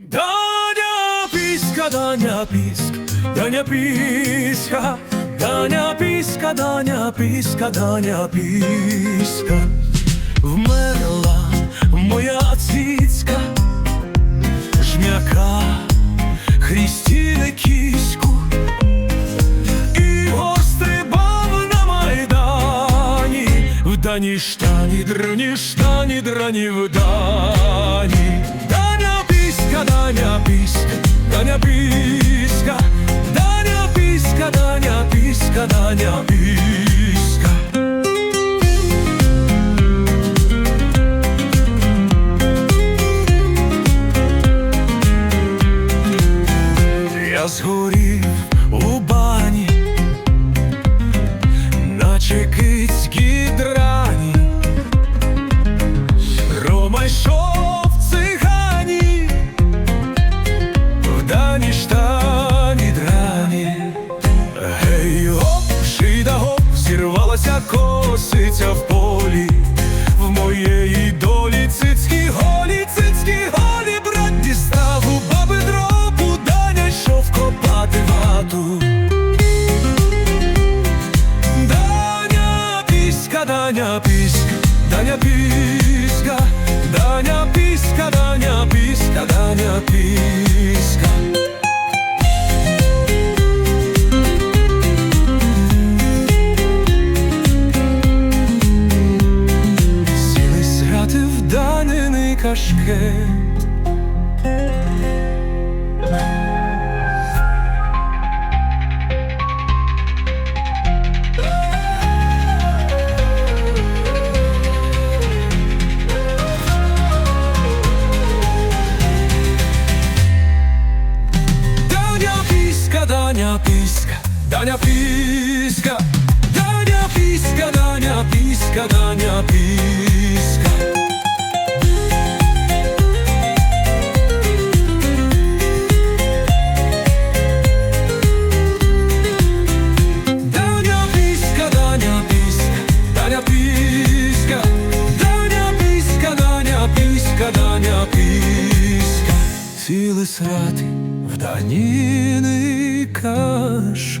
Даня піска, Даня піск, Даня піска, Даня піска, Даня піска, Даня піска. Вмерла моя цицька, жмяка, хрістіне кіську. І острибав на майдані, в дані штані, драні штані, драні в дані. Згорів у бані, наче кицькі драні, Рома йшов цигані, в дані штані драні. Гей, гоп, шида гоп, зірвалася косиця в полі, Даня піська, Даня піська, Даня піська, Даня піська, Даня піська. Сіли срати в данини кашкет. Даня піська, Даня піська, Даня піська, Даня піська, Даня піська. Даня срати в даніни ficas.